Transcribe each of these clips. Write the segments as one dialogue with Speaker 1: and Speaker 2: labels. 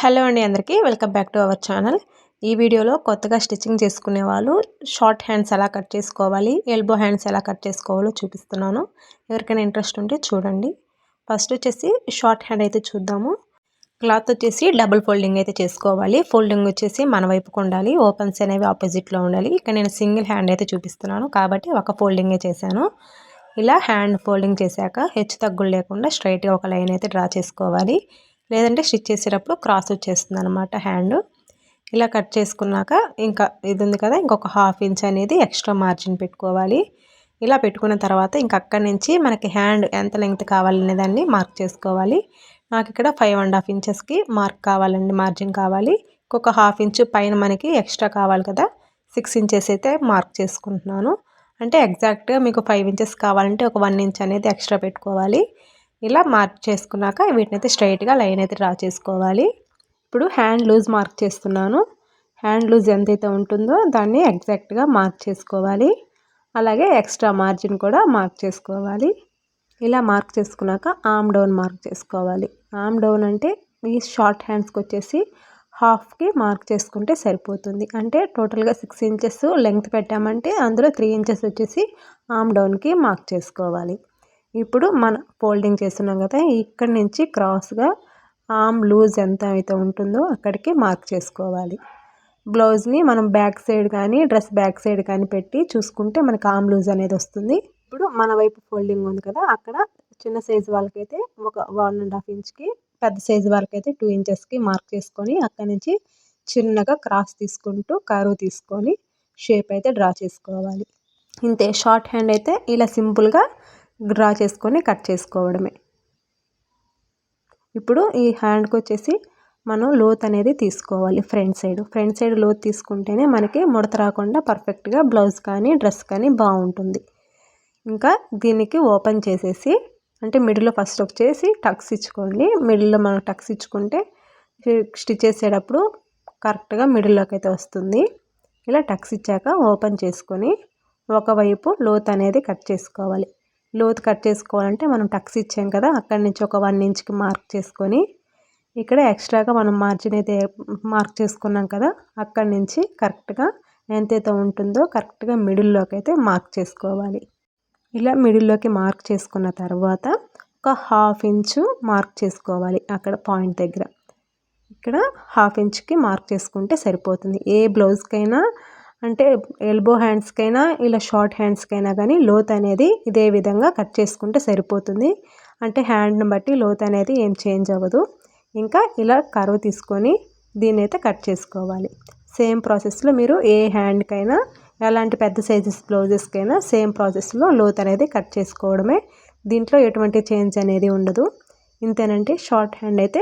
Speaker 1: Hello అండి అందరికీ welcome back to our channel. ఈ వీడియోలో కొత్తగా స్టిచ్చింగ్ చేసుకునే వాళ్ళు షార్ట్ హ్యాండ్స్ ఎలా కట్ చేసుకోవాలి ఎల్బో హ్యాండ్స్ ఎలా కట్ చేసుకోవాలో చూపిస్తున్నాను. ఎవరికైనా ఇంట్రెస్ట్ ఉంటే చూడండి. ఫస్ట్ వచ్చేసి షార్ట్ హ్యాండ్ అయితే చూద్దాము. క్లాత్ వచ్చేసి డబుల్ ఫోల్డింగ్ అయితే చేసుకోవాలి. ఫోల్డింగ్ వచ్చేసి మన వైపుకు ఉండాలి ఓపెన్స్ అనేవి ఆపోజిట్లో ఉండాలి. ఇక్కడ నేను సింగిల్ హ్యాండ్ అయితే చూపిస్తున్నాను కాబట్టి ఒక ఫోల్డింగే చేశాను. ఇలా హ్యాండ్ ఫోల్డింగ్ చేశాక హెచ్చు తగ్గులు లేకుండా స్ట్రైట్గా ఒక లైన్ అయితే డ్రా చేసుకోవాలి. లేదంటే స్టిచ్ చేసేటప్పుడు క్రాస్ వచ్చేస్తుంది అనమాట హ్యాండ్. ఇలా కట్ చేసుకున్నాక ఇంకా ఇది ఉంది కదా ఇంకొక హాఫ్ ఇంచ్ అనేది ఎక్స్ట్రా మార్జిన్ పెట్టుకోవాలి. ఇలా పెట్టుకున్న తర్వాత ఇంక అక్కడి నుంచి మనకి హ్యాండ్ ఎంత లెంగ్త్ కావాలనే దాన్ని మార్క్ చేసుకోవాలి. నాకు ఇక్కడ ఫైవ్ అండ్ హాఫ్ ఇంచెస్కి మార్క్ కావాలండి మార్జిన్ కావాలి. ఇంకొక హాఫ్ ఇంచ్ పైన మనకి ఎక్స్ట్రా కావాలి కదా సిక్స్ ఇంచెస్ అయితే మార్క్ చేసుకుంటున్నాను. అంటే ఎగ్జాక్ట్గా మీకు ఫైవ్ ఇంచెస్ కావాలంటే ఒక వన్ ఇంచ్ అనేది ఎక్స్ట్రా పెట్టుకోవాలి. ఇలా మార్క్ చేసుకున్నాక వీటిని అయితే స్ట్రైట్గా లైన్ అయితే డ్రా చేసుకోవాలి. ఇప్పుడు హ్యాండ్ లూజ్ మార్క్ చేస్తున్నాను. హ్యాండ్ లూజ్ ఎంతైతే ఉంటుందో దాన్ని ఎగ్జాక్ట్గా మార్క్ చేసుకోవాలి. అలాగే ఎక్స్ట్రా మార్జిన్ కూడా మార్క్ చేసుకోవాలి. ఇలా మార్క్ చేసుకున్నాక ఆమ్ డౌన్ మార్క్ చేసుకోవాలి. ఆమ్ డౌన్ అంటే ఈ షార్ట్ హ్యాండ్స్కి వచ్చేసి హాఫ్కి మార్క్ చేసుకుంటే సరిపోతుంది. అంటే టోటల్గా సిక్స్ ఇంచెస్ లెంగ్త్ పెట్టామంటే అందులో త్రీ ఇంచెస్ వచ్చేసి ఆమ్ డౌన్కి మార్క్ చేసుకోవాలి. ఇప్పుడు మన ఫోల్డింగ్ చేస్తున్నాం కదా ఇక్కడి నుంచి క్రాస్గా ఆమ్ లూజ్ ఎంత అయితే ఉంటుందో అక్కడికి మార్క్ చేసుకోవాలి. బ్లౌజ్ని మనం బ్యాక్ సైడ్ కానీ డ్రెస్ బ్యాక్ సైడ్ కానీ పెట్టి చూసుకుంటే మనకి ఆమ్ లూజ్ అనేది వస్తుంది. ఇప్పుడు మన వైపు ఫోల్డింగ్ ఉంది కదా అక్కడ చిన్న సైజు వాళ్ళకైతే ఒక వన్ అండ్ హాఫ్ ఇంచ్కి పెద్ద సైజు వాళ్ళకైతే టూ ఇంచెస్కి మార్క్ చేసుకొని అక్కడి నుంచి చిన్నగా క్రాస్ తీసుకుంటూ కరువు తీసుకొని షేప్ అయితే డ్రా చేసుకోవాలి. ఇంతే షార్ట్ హ్యాండ్ అయితే ఇలా సింపుల్గా డ్రా చేసుకొని కట్ చేసుకోవడమే. ఇప్పుడు ఈ హ్యాండ్కి వచ్చేసి మనం లోత్ అనేది తీసుకోవాలి ఫ్రంట్ సైడ్. ఫ్రంట్ సైడ్ లోత్ తీసుకుంటేనే మనకి ముడత రాకుండా పర్ఫెక్ట్గా బ్లౌజ్ కానీ డ్రెస్ కానీ బాగుంటుంది. ఇంకా దీనికి ఓపెన్ చేసేసి అంటే మిడిల్లో ఫస్ట్ వచ్చేసి టక్స్ ఇచ్చుకోండి. మిడిల్లో మనం టక్స్ ఇచ్చుకుంటే స్టిచ్ చేసేటప్పుడు కరెక్ట్గా మిడిల్లోకి అయితే వస్తుంది. ఇలా టక్స్ ఇచ్చాక ఓపెన్ చేసుకొని ఒకవైపు లోత్ అనేది కట్ చేసుకోవాలి. లోతు కట్ చేసుకోవాలంటే మనం టక్స్ ఇచ్చాం కదా అక్కడి నుంచి ఒక వన్ ఇంచ్కి మార్క్ చేసుకొని ఇక్కడ ఎక్స్ట్రాగా మనం మార్జిన్ అయితే మార్క్ చేసుకున్నాం కదా అక్కడి నుంచి కరెక్ట్గా ఎంతైతే ఉంటుందో కరెక్ట్గా మిడిల్లోకి అయితే మార్క్ చేసుకోవాలి. ఇలా మిడిల్లోకి మార్క్ చేసుకున్న తర్వాత ఒక హాఫ్ ఇంచు మార్క్ చేసుకోవాలి అక్కడ పాయింట్ దగ్గర. ఇక్కడ హాఫ్ ఇంచ్కి మార్క్ చేసుకుంటే సరిపోతుంది. ఏ బ్లౌజ్కైనా అంటే ఎల్బో హ్యాండ్స్కైనా ఇలా షార్ట్ హ్యాండ్స్కైనా కానీ లోత్ అనేది ఇదే విధంగా కట్ చేసుకుంటే సరిపోతుంది. అంటే హ్యాండ్ని బట్టి లోత్ అనేది ఏం చేంజ్ అవ్వదు. ఇంకా ఇలా కరువు తీసుకొని దీన్ని అయితే కట్ చేసుకోవాలి. సేమ్ ప్రాసెస్లో మీరు ఏ హ్యాండ్కైనా ఎలాంటి పెద్ద సైజెస్ బ్లౌజెస్కైనా సేమ్ ప్రాసెస్లో లోత్ అనేది కట్ చేసుకోవడమే. దీంట్లో ఎటువంటి చేంజ్ అనేది ఉండదు. ఇంతేనంటే షార్ట్ హ్యాండ్ అయితే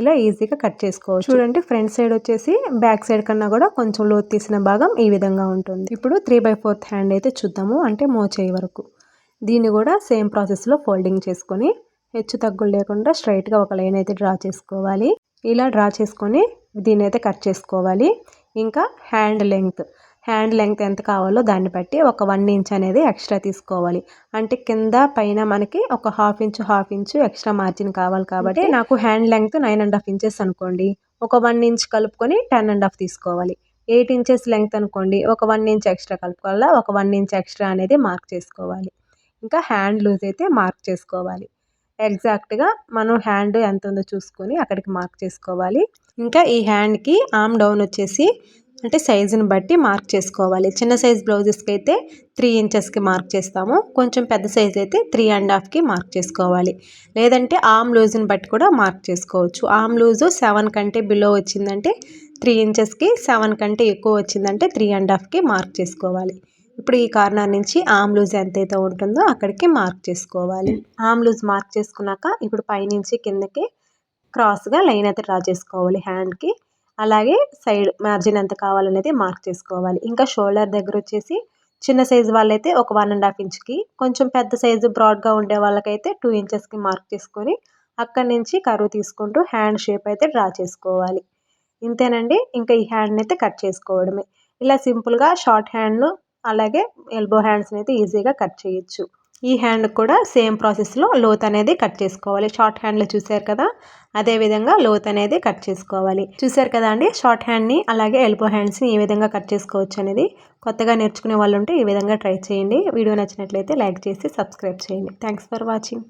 Speaker 1: ఇలా ఈజీగా కట్ చేసుకోవచ్చు. చూడండి ఫ్రంట్ సైడ్ వచ్చేసి బ్యాక్ సైడ్ కన్నా కూడా కొంచెం లోతు తీసిన భాగం ఈ విధంగా ఉంటుంది. ఇప్పుడు త్రీ బై ఫోర్త్ హ్యాండ్ అయితే చూద్దాము అంటే మోచేయి వరకు. దీన్ని కూడా సేమ్ ప్రాసెస్లో ఫోల్డింగ్ చేసుకొని హెచ్చు తగ్గులు లేకుండా స్ట్రైట్గా ఒక లైన్ అయితే డ్రా చేసుకోవాలి. ఇలా డ్రా చేసుకొని దీన్ని అయితే కట్ చేసుకోవాలి. ఇంకా హ్యాండ్ లెంగ్త్ హ్యాండ్ లెంగ్త్ ఎంత కావాలో దాన్ని బట్టి ఒక వన్ ఇంచ్ అనేది ఎక్స్ట్రా తీసుకోవాలి. అంటే కింద పైన మనకి ఒక half inch half inch extra margin కావాలి కాబట్టి నాకు hand length nine and half inches అనుకోండి. ఒక వన్ ఇంచ్ కలుపుకొని టెన్ అండ్ హాఫ్ తీసుకోవాలి. ఎయిట్ ఇంచెస్ లెంగ్త్ అనుకోండి. ఒక వన్ ఇంచ్ ఎక్స్ట్రా కలుపుకోవాలా? ఒక వన్ ఇంచ్ ఎక్స్ట్రా అనేది మార్క్ చేసుకోవాలి. ఇంకా హ్యాండ్ లూజ్ అయితే మార్క్ చేసుకోవాలి. ఎగ్జాక్ట్గా మనం హ్యాండ్ ఎంత ఉందో చూసుకొని అక్కడికి మార్క్ చేసుకోవాలి. ఇంకా ఈ హ్యాండ్కి ఆమ్ డౌన్ వచ్చేసి అంటే సైజుని బట్టి మార్క్ చేసుకోవాలి. చిన్న సైజ్ బ్లౌజెస్కి అయితే త్రీ ఇంచెస్కి మార్క్ చేస్తాము. కొంచెం పెద్ద సైజ్ అయితే త్రీ అండ్ హాఫ్కి మార్క్ చేసుకోవాలి. లేదంటే ఆమ్ లూజ్ని బట్టి కూడా మార్క్ చేసుకోవచ్చు. ఆమ్ లూజు సెవెన్ కంటే బిలో వచ్చిందంటే త్రీ ఇంచెస్కి సెవెన్ కంటే ఎక్కువ వచ్చిందంటే త్రీ అండ్ హాఫ్కి మార్క్ చేసుకోవాలి. ఇప్పుడు ఈ కార్నర్ నుంచి ఆమ్ లూజ్ ఎంతైతే ఉంటుందో అక్కడికి మార్క్ చేసుకోవాలి. ఆమ్ లూజ్ మార్క్ చేసుకున్నాక ఇప్పుడు పైనుంచి కిందకి క్రాస్గా లైన్ అయితే డ్రా చేసుకోవాలి. హ్యాండ్కి అలాగే సైడ్ మార్జిన్ ఎంత కావాలనేది మార్క్ చేసుకోవాలి. ఇంకా షోల్డర్ దగ్గర వచ్చేసి చిన్న సైజు వాళ్ళైతే ఒక వన్ అండ్ హాఫ్ ఇంచ్కి కొంచెం పెద్ద సైజు బ్రాడ్గా ఉండే వాళ్ళకైతే టూ ఇంచెస్కి మార్క్ చేసుకొని అక్కడి నుంచి కరువు తీసుకుంటూ హ్యాండ్ షేప్ అయితే డ్రా చేసుకోవాలి. ఇంతేనండి. ఇంకా ఈ హ్యాండ్ని అయితే కట్ చేసుకోవడమే. ఇలా సింపుల్గా షార్ట్ హ్యాండ్ను అలాగే ఎల్బో హ్యాండ్స్ని అయితే ఈజీగా కట్ చేయొచ్చు. ఈ హ్యాండ్ కూడా సేమ్ ప్రాసెస్లో లోత్ అనేది కట్ చేసుకోవాలి. షార్ట్ హ్యాండ్లో చూసారు కదా? అదే విధంగా లోత్ అనేది కట్ చేసుకోవాలి. చూసారు కదా అండి? షార్ట్ హ్యాండ్ని అలాగే ఎల్బో హ్యాండ్స్ని ఈ విధంగా కట్ చేసుకోవచ్చు అనేది కొత్తగా నేర్చుకునే వాళ్ళు ఉంటే ఈ విధంగా ట్రై చేయండి. వీడియో నచ్చినట్లయితే లైక్ చేసి సబ్స్క్రైబ్ చేయండి. Thanks for watching.